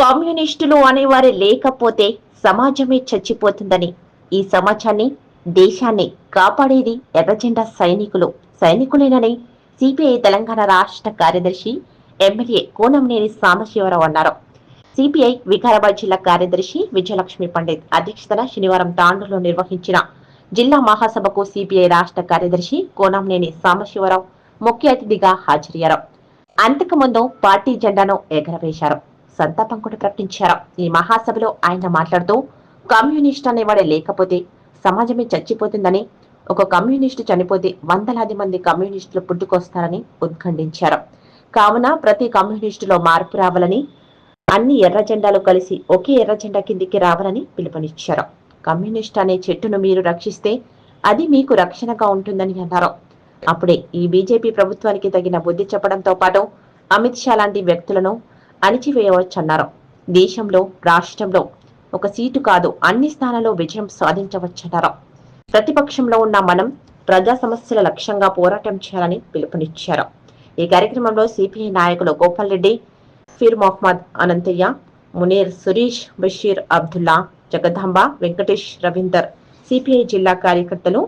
కమ్యూనిస్టులు అనేవారే లేకపోతే సమాజమే చచ్చిపోతుందని. ఈ సమాజాన్ని దేశాన్ని కాపాడేది ఎర్రజెండా సైనికులు. సైనికులేనని సిపిఐ తెలంగాణ రాష్ట్ర కార్యదర్శి ఎమ్మెల్యే కోనంనేని సాంబశివరావు అన్నారు. సిపిఐ వికారాబాద్ జిల్లా కార్యదర్శి విజయలక్ష్మి పండిత్ అధ్యక్షతన శనివారం తాండూలో నిర్వహించిన జిల్లా మహాసభకు సిపిఐ రాష్ట్ర కార్యదర్శి కోనంనేని సాంబశివరావు ముఖ్య అతిథిగా హాజరయ్యారు. అంతకుముందు పార్టీ జెండాను ఎగరవేశారు. సంతాపం కూడా ప్రకటించారు. ఈ మహాసభలో ఆయన మాట్లాడుతూ కమ్యూనిస్ట్ అనేవాడే లేకపోతే సమాజమే చచ్చిపోతుందని ఒక కమ్యూనిస్టు చనిపోతే వందలాది మంది కమ్యూనిస్టులు పుట్టుకొస్తారని ఉద్ఘండించారు కావున ప్రతి కమ్యూనిస్టులో మార్పు రావాలని అన్ని ఎర్ర జెండాలు కలిసి ఒకే ఎర్ర జెండా కిందికి రావాలని పిలుపునిచ్చారు. కమ్యూనిస్ట్ అనే చెట్టును మీరు రక్షిస్తే అది మీకు రక్షణగా ఉంటుందని అన్నారు. అప్పుడే ఈ బీజేపీ ప్రభుత్వానికి తగిన బుద్ధి చెప్పడంతో పాటు అమిత్ షా లాంటి వ్యక్తులను అణిచివేయవచ్చన్నారు. దేశంలో రాష్ట్రంలో ఒక సీటు కాదు అన్ని స్థానాల్లో విజయం సాధించవచ్చన్నారు. ప్రతిపక్షంలో ఉన్న మనం ప్రజా సమస్యల లక్ష్యంగా పోరాటం చేయాలని పిలుపునిచ్చారు. ఈ కార్యక్రమంలో సిపిఐ నాయకులు గోపాల్ రెడ్డి ఫీర్ మొహమ్మద్ అనంతయ్య మునీర్ సురీష్ బషీర్ అబ్దుల్లా జగదాంబ వెంకటేష్ రవీందర్ సిపిఐ జిల్లా కార్యకర్తలు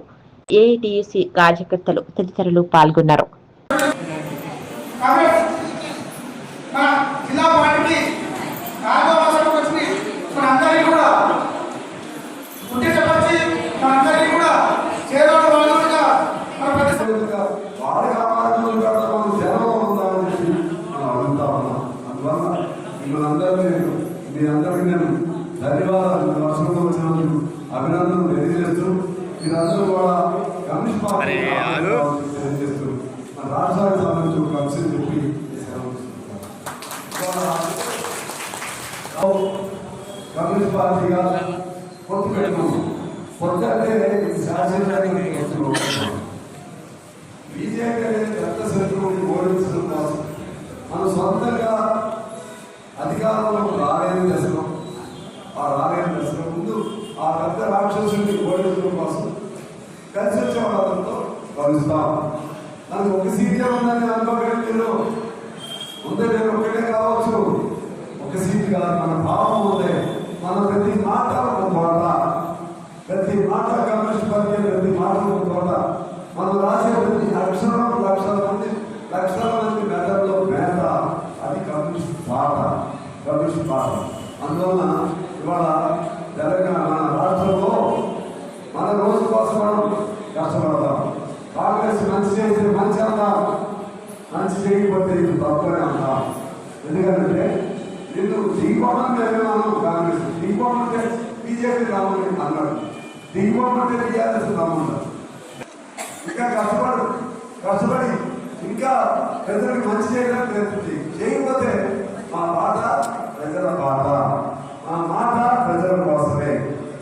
ఏఐటియుసి కార్యకర్తలు తదితరులు పాల్గొన్నారు కాంగ్రెస్ మన జిల్లా పార్టీకి నాలుగో అవసరం వచ్చింది మనందరికీ కూడా ఉద్దేశపరిచి మనందరికీ కూడా చేదోడు వాదనగా మన ప్రతి వారి వ్యాపారంలో పెడతామని జనం ఉందామని చెప్పి మనం అడుగుతా ఉన్నాం అందువల్ల మిమ్మల్ని నేను మీ అందరికీ నేను ధన్యవాదాలు. వర్షంలో వచ్చినందుకు అభినందనలు తెలియజేస్తూ మీరందరూ కూడా కమ్యూనిస్ట్ పార్టీ తెలియజేస్తూ మన రాష్ట్రానికి సంబంధించి ఒక అంశం చెప్పి సెలవు తీసుకుంటాను. ఇవాళ కమ్యూనిస్ట్ పార్టీగా పొత్తు పెట్టుకున్నాం పొత్తు అంటే శాసనానికి పొత్తు బీజేపీ అనేది పెద్ద శత్రువుని ఓడించడం కోసం మనం సొంతంగా అధికారంలో రాలేని దశలో ఆ రాలేని దశలో ముందు ఆ పెద్ద రాక్షసుని ఓడించడం కోసం కలిసి వచ్చే వాళ్ళతో కలుస్తాం నాకు ఒక సీటే ఉందని అనుకోకండి మీరు ముందే నేను ఒకటే కావచ్చు. ఒక సీట్ కాదు మన భావం ఉంది. మన ప్రతి మాట ఒక తోట ప్రతి మాట కమ్యూనిస్ట్ పార్టీ ప్రతి మాట ఒక తోట. మనం రాసే ప్రతి అక్షరం లక్షల మంది లక్షల మంది మెదడులో పేద అది కమ్యూనిస్ట్ పాట కమ్యూనిస్ట్ పాట. అందువలన ఇవాళ తెలంగాణ మన రాష్ట్రంలో మన రోజు కోసం మనం కష్టపడతాం కాంగ్రెస్ మంచి చేస్తే మంచి అందాం మంచి చేయకపోతే ఇది తప్పనే అంటాం ఎందుకంటే నిన్ను దిగిపోవడం మేమేమన్నాం కాంగ్రెస్. దిగిపోవడం అంటే బీజేపీ రామని అన్నాడు. దిగిపోవడం అంటే టీఆర్ఎస్ రామన్నాడు ఇంకా కష్టపడు కష్టపడి ఇంకా ప్రజలకు మంచి చేయడం నేర్పుతుంది చేయకపోతే మా బాధ ప్రజల బాధ. మా మాట ప్రజల కోసమే.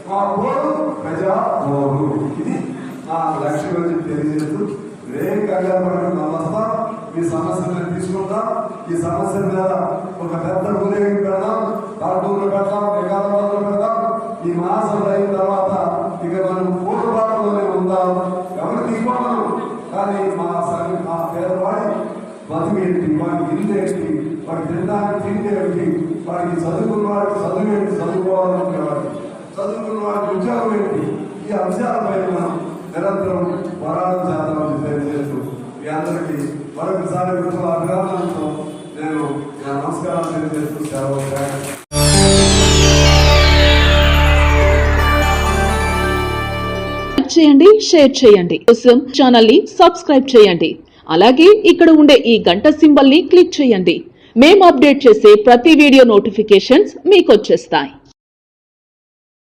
మా కోరు ప్రజా కోరు ఇది మా లక్ష్యం అని తెలియజేస్తూ రేం కంగారు నమస్తా ఈ సమస్యలను తీసుకుంటా. ఈ సమస్య మీద ఒక పెద్ద ఊరేగింపు పెడదాం తాటూరులో పెడదాం వికారాబాద్లో పెడదాం ఈ మాసం అయిన తర్వాత ఇక మనం పూర్వపాటలోనే ఉందాం ఎవరు దిగిపోవడం కానీ మా సరి మా పేదవాడి బతికేంటి వాడికి ఇల్లు ఏంటి వాడికి తినడానికి తిండి ఏంటి వాడికి చదువుకున్న వాడికి చదువు ఏంటి చదువుకోవాలనుకునేవాడికి చదువుకున్న వాడికి ఉద్యోగం ఏంటి? ఈ అంశాలపై మనం నిరంతరం పోరాటం చేద్దామని తెలియజేస్తూ మీ అందరికీ మరొకసారి విడుదల అభినందనతో నేను నా నమస్కారాలు తెలియజేస్తూ సెలవు చేయండి షేర్ చేయండి. కోసం ఛానల్ని సబ్స్క్రైబ్ చేయండి. అలాగే ఇక్కడ ఉండే ఈ గంట సింబల్ని క్లిక్ చేయండి. మేము అప్డేట్ చేసే ప్రతి వీడియో నోటిఫికేషన్స్ మీకు వచ్చేస్తాయి.